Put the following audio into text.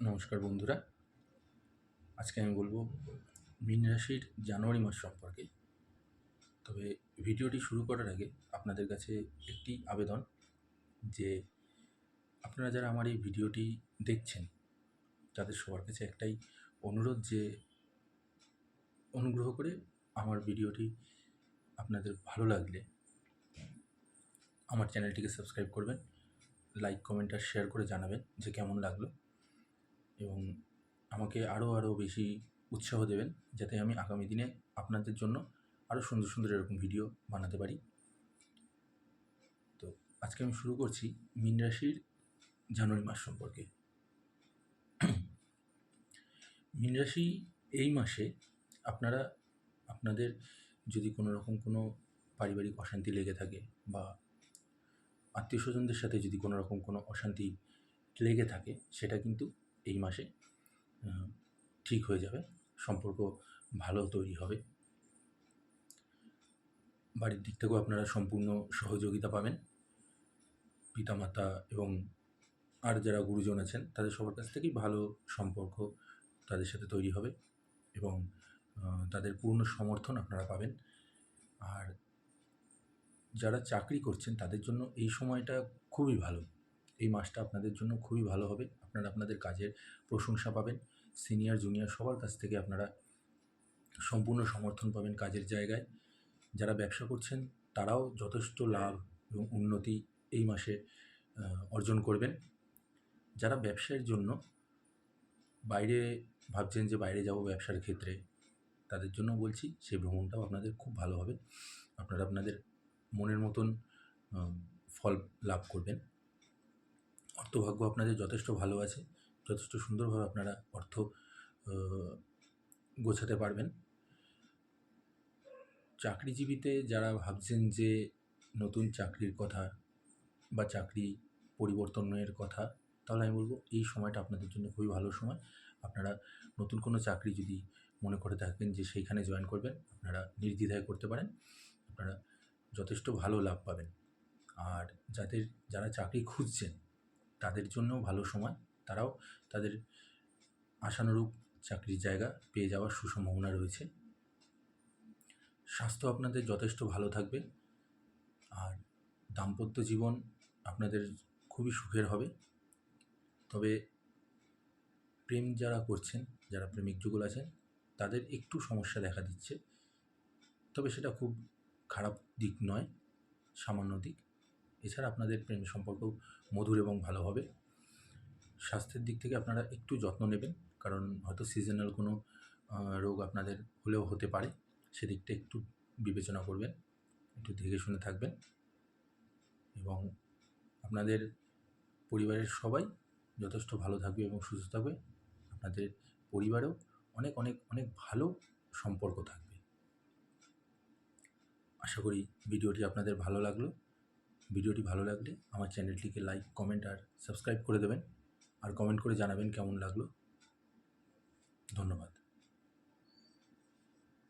নমস্কার বন্ধুরা। আজকে আমি বলব মীন রাশির জানুয়ারি মাস সম্পর্কে। তবে ভিডিওটি শুরু করার আগে আপনাদের কাছে একটি আবেদন যে আপনারা যারা আমার এই ভিডিওটি দেখছেন, তাদের সবার কাছে একটাই অনুরোধ যে অনুগ্রহ করে আমার ভিডিওটি আপনাদের ভালো লাগলে আমার চ্যানেলটিকে সাবস্ক্রাইব করবেন, লাইক, কমেন্ট আর শেয়ার করে জানাবেন যে কেমন লাগল। এবং আমাকে আরও আরও বেশি উৎসাহ দেবেন যাতে আমি আগামী দিনে আপনাদের জন্য আরও সুন্দর সুন্দর এরকম ভিডিও বানাতে পারি। তো আজকে আমি শুরু করছি মীন রাশির জানুয়ারি মাস সম্পর্কে। মীন রাশি এই মাসে আপনারা, আপনাদের যদি কোনো রকম কোনো পারিবারিক অশান্তি লেগে থাকে বা আত্মীয় স্বজনদের সাথে যদি কোনো রকম কোনো অশান্তি লেগে থাকে, সেটা কিন্তু এই মাসে ঠিক হয়ে যাবে, সম্পর্ক ভালো তৈরি হবে। বাড়ির দিক থেকেও আপনারা সম্পূর্ণ সহযোগিতা পাবেন। পিতামাতা এবং আর যারা গুরুজন আছেন, তাদের সবার কাছ থেকেই ভালো সম্পর্ক তাদের সাথে তৈরি হবে এবং তাদের পূর্ণ সমর্থন আপনারা পাবেন। আর যারা চাকরি করছেন, তাদের জন্য এই সময়টা খুবই ভালো। এই মাসটা আপনাদের জন্য খুবই ভালো হবে। আপনারা আপনাদের কাজের প্রশংসা পাবেন। সিনিয়র, জুনিয়র সবার কাছ থেকে আপনারা সম্পূর্ণ সমর্থন পাবেন কাজের জায়গায়। যারা ব্যবসা করছেন, তারাও যথেষ্ট লাভ এবং উন্নতি এই মাসে অর্জন করবেন। যারা ব্যবসায়ের জন্য বাইরে ভাবছেন যে বাইরে যাব ব্যবসার ক্ষেত্রে, তাদের জন্য বলছি সেই ভ্রমণটাও আপনাদের খুব ভালো হবে। আপনারা আপনাদের মনের মতন ফল লাভ করবেন। অর্থভাগ্য আপনাদের যথেষ্ট ভালো আছে। যথেষ্ট সুন্দরভাবে আপনারা অর্থ গোছাতে পারবেন। চাকরিজীবীতে যারা ভাবছেন যে নতুন চাকরির কথা বা চাকরি পরিবর্তনের কথা, তাহলে আমি বলব এই সময়টা আপনাদের জন্য খুবই ভালো সময়। আপনারা নতুন কোনো চাকরি যদি মনে করে থাকেন যে সেইখানে জয়েন করবেন, আপনারা নির্দ্বিধায় করতে পারেন। আপনারা যথেষ্ট ভালো লাভ পাবেন। আর যাদের, যারা চাকরি খুঁজছেন তাদের জন্যও ভালো সময়। তারাও তাদের আশানুরূপ চাকরির জায়গা পেয়ে যাওয়ার সুসম্ভাবনা রয়েছে। স্বাস্থ্য আপনাদের যথেষ্ট ভালো থাকবে। আর দাম্পত্য জীবন আপনাদের খুবই সুখের হবে। তবে প্রেম যারা করছেন, যারা প্রেমিক যুগল আছেন, তাদের একটু সমস্যা দেখা দিচ্ছে। তবে সেটা খুব খারাপ দিক নয়, সামান্য দিক। এছাড়া আপনাদের প্রেম সম্পর্ক মধুর এবং ভালো হবে। স্বাস্থ্যের দিক থেকে আপনারা একটু যত্ন নেবেন, কারণ হয়তো সিজনাল কোনো রোগ আপনাদের হলেও হতে পারে। সেদিকটা একটু বিবেচনা করবেন, একটু দেখে শুনে থাকবেন এবং আপনাদের পরিবারের সবাই যথেষ্ট ভালো থাকবে এবং সুস্থ থাকবে। আপনাদের পরিবারেও অনেক অনেক অনেক ভালো সম্পর্ক থাকবে। আশা করি ভিডিওটি আপনাদের ভালো লাগল। ভিডিওটি ভালো লাগলে আমার চ্যানেলটিকে লাইক কমেন্ট আর সাবস্ক্রাইব করে দেবেন। আর কমেন্ট করে জানাবেন কেমন লাগল। ধন্যবাদ।